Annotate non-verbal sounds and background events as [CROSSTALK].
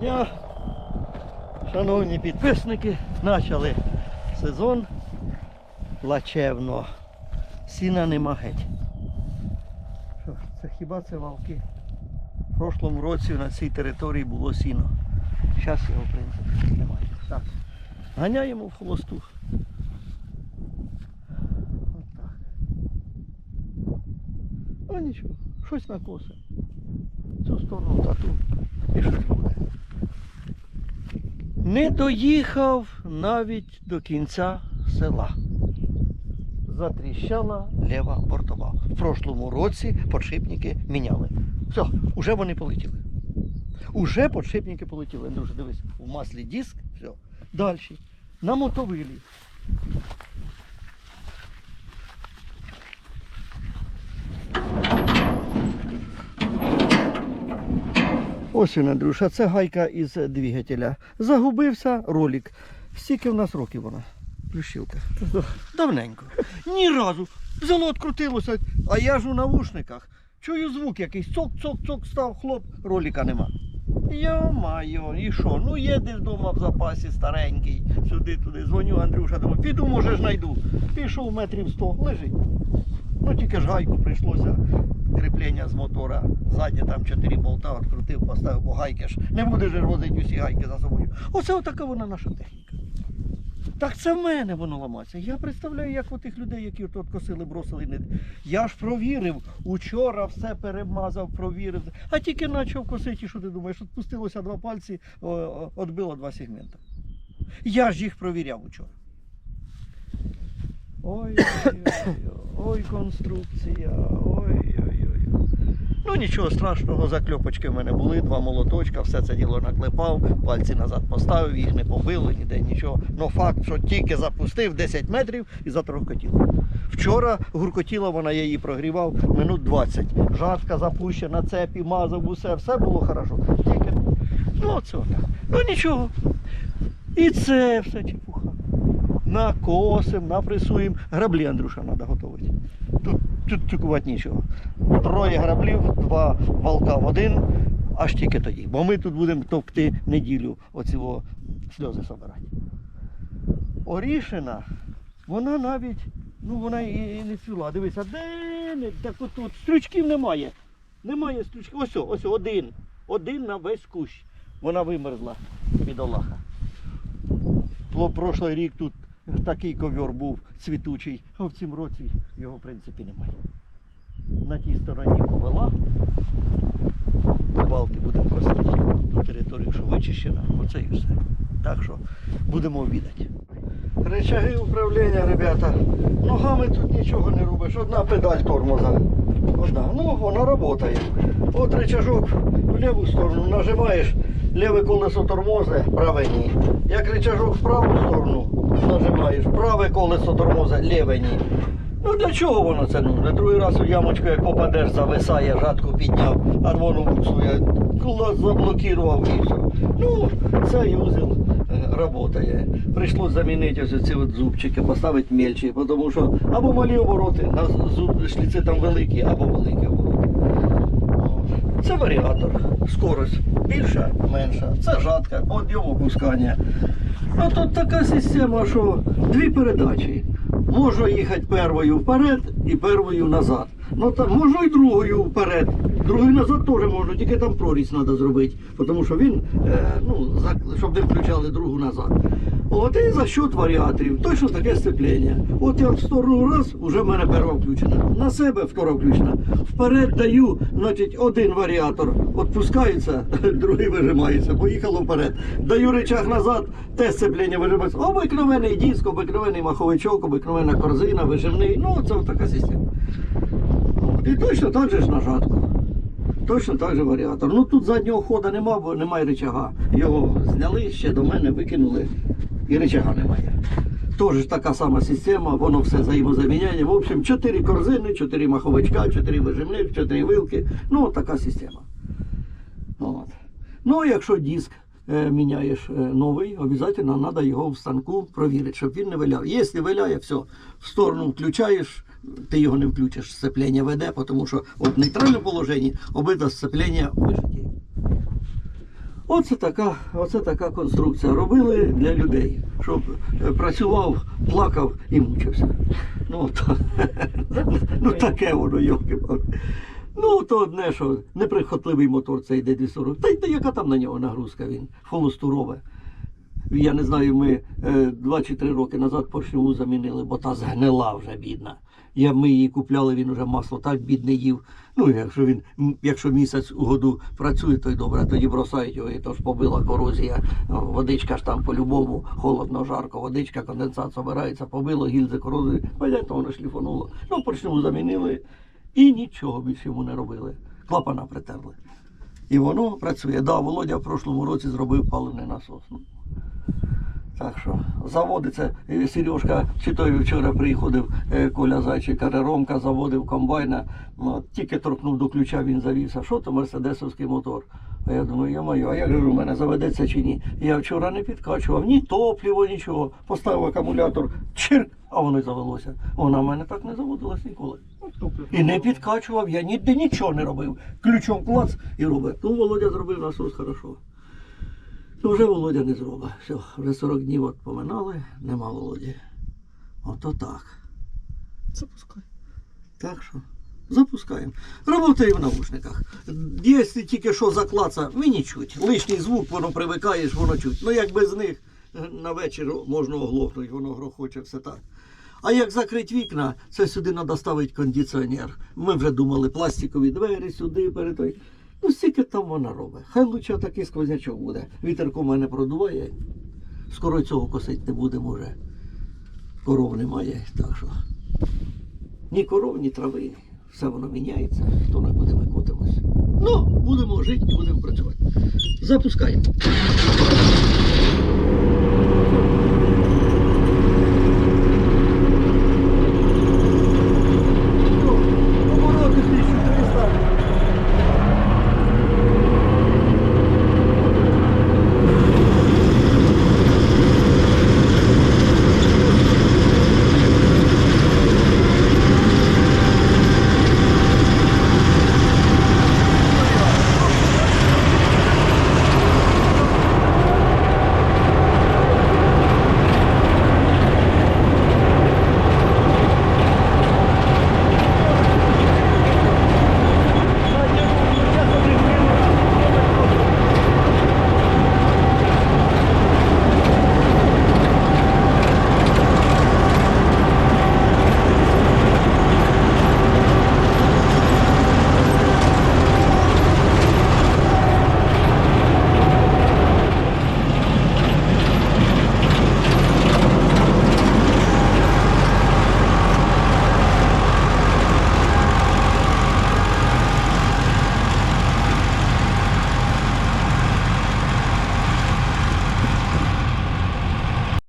Дня, шановні підписники. Почали сезон плачевно. Сіна нема геть. Що, це хіба це валки? В прошлому році на цій території було сіно. Зараз його, в принципі, немає. Так. Ганяємо в холосту. А нічого, щось накосе. Цю сторону та ту. І щось буде. Не доїхав навіть до кінця села. Затріщала ліва бортова. В прошлому році подшипники міняли. Все, уже вони полетіли. Уже подшипники полетіли. Андрюша, дивись, в маслі диск, все. Далі. На мотовилі. Ось він, Андрюша, це гайка із двигателя. Загубився ролик. Скільки в нас років вона? Плющилка. Давненько. Ні разу. Взяло, відкрутилося, а я ж у навушниках. Чую звук якийсь, цок-цок-цок став, хлоп, ролика нема. Йо-майо, і що? Ну десь вдома в запасі старенький, сюди-туди. Дзвоню Андрюша, думаю, піду, може знайду. Пішов метрів 100, лежить. Ну тільки ж гайку прийшлося кріплення з мотора. Задні там 4 болта відкрутив, поставив, бо гайки ж. Не будеш возити усі гайки за собою. Оце отака вона наша техніка. Так це в мене воно ламається. Я представляю, як у тих людей, які от косили, бросили. Я ж провірив, учора все перемазав, провірив. А тільки почав косити, що ти думаєш, відпустилося два пальці, відбило два сегмента. Я ж їх провіряв учора. Ой, ой, ой, ой, конструкція, ой. Ну нічого страшного, закльопочки в мене були, два молоточка, все це діло наклепав, пальці назад поставив, їх не побило, ніде нічого. Ну факт, що тільки запустив 10 метрів і затрохкотіло. Вчора гуркотіла вона, я її прогрівав минут 20. Жатка запущена, цепі, мазав, усе, все було хорошо. Тільки, ну оце отак. Ну нічого. І це все чепуха. Накосим, напресуємо. Граблі, Андрюша, треба готувати. Тут, тут цукувати нічого. Троє граблів, два валка в один, аж тільки тоді. Бо ми тут будемо товкти неділю оці о сльози собирати. Орішина, вона навіть, ну вона і, не цвіла. Дивися, де не, так от тут стрючків немає. Немає стрючків. Ось, ось один. Один на весь кущ. Вона вимерзла, бідолаха. Пло- Прошлий рік тут такий ковер був цвітучий, а в цьому році його в принципі немає. На тій стороні повела. Балки будемо просити Ту територію, що вичищена, оце і все. Так що будемо обідати. Речаги управління, ребята. Ногами тут нічого не робиш. Одна педаль тормоза. Одна. Ну, вона працює. От речажок в ліву сторону нажимаєш, ліве колесо тормозе, праве ні. Як речажок в праву сторону нажимаєш, праве колесо тормозе, ліве ні. Ну для чого воно це нужно? Другий раз у ямочку, як попадеш, зависає, жатку підняв, а воно буксує, клас заблокував і все. Ну, цей узел працює. Прийшлось замінити ось ці от зубчики, поставити мельчі, тому що або малі обороти, на зуб, шліци там великі, або великі обороти. Це варіатор. Скорость більша, менша. Це жатка, подйом опускання. Ну тут така система, що дві передачі. Можу їхати первою вперед і первою назад. Ну там можу і другою вперед. Другою назад теж можна, тільки там прорізь треба зробити, тому що він, е, ну, за- щоб не включали другу назад. От і за счет варіаторів, точно таке сцеплення. От я в сторону раз, вже в мене перша включена. На себе втора включена. Вперед даю, значить, один варіатор відпускається, [LAUGHS] другий вижимається. Поїхало вперед. Даю речах назад, те сцеплення вижимається. Обикновений диск, обикновений маховичок, обикновена корзина, вижимний. Ну, це така система. І точно так же ж на жатку. Точно так же варіатор. Ну тут заднього хода нема, бо немає рычага. Його зняли, ще до мене викинули і рычага немає. Теж така сама система, воно все взаємозаміняє. В общем, 4 корзини, 4 маховичка, 4 вижимних, 4 вилки. Ну, така система. От. Ну, якщо диск е, міняєш е, новий, обов'язково треба його в станку провірити, щоб він не виляв. Якщо виляє, все, в сторону включаєш, ти його не включиш, сцеплення веде, тому що от в нейтральному положенні обидва сцеплення вижиті. Оце така, оце така конструкція. Робили для людей, щоб е, працював, плакав і мучився. Ну, то, [LAUGHS] ну таке воно, йолки Ну, то одне, що неприхотливий мотор цей D240. Та й яка там на нього нагрузка він? Холостурове. Я не знаю, ми е, два чи три роки назад поршневу замінили, бо та згнила вже бідна. Я, ми її купляли, він вже масло так бідне їв. Ну, якщо він, якщо місяць у году працює, то й добре, тоді бросають його, і то ж побила корозія. Водичка ж там по-любому, холодно, жарко, водичка, конденсат збирається, побило гільзи корозію, понятно, воно шліфануло. Ну, поршневу замінили і нічого більше йому не робили. Клапана притерли. І воно працює. Да, Володя в прошлому році зробив паливний насос. Ну, так що заводиться. Сережка, чи той вчора приходив е, Коля Зайчик, каже, Ромка заводив комбайна, ну, тільки торкнув до ключа, він завівся. Що то мерседесовський мотор? А я думаю, я маю, а як же у мене заведеться чи ні? Я вчора не підкачував, ні топліво, нічого. Поставив акумулятор, чирк, а воно й завелося. Вона в мене так не заводилась ніколи. І не підкачував, я ніде нічого не робив. Ключом клац і робив. Ну, Володя зробив насос хорошо. Ну, вже Володя не зробить. Все, вже 40 днів от поминали, нема Володі. Ото так. Запускай. Так що запускаємо. Работає в наушниках. Якщо тільки що заклаца, мені чуть. Лишній звук, воно привикаєш, воно чуть. Ну як без них на вечір можна оглохнути, воно грохоче все так. А як закрити вікна, це сюди треба ставити кондиціонер. Ми вже думали, пластикові двері сюди, перед той. Ну, стільки там вона робить. Хай лучше такий сквознячок буде. Вітерком мене продуває. Скоро цього косити не будемо може. Коров немає, так що. Ні коров, ні трави. Все воно міняється, хто на куди ми котимось. Ну, будемо жити і будемо працювати. Запускаємо.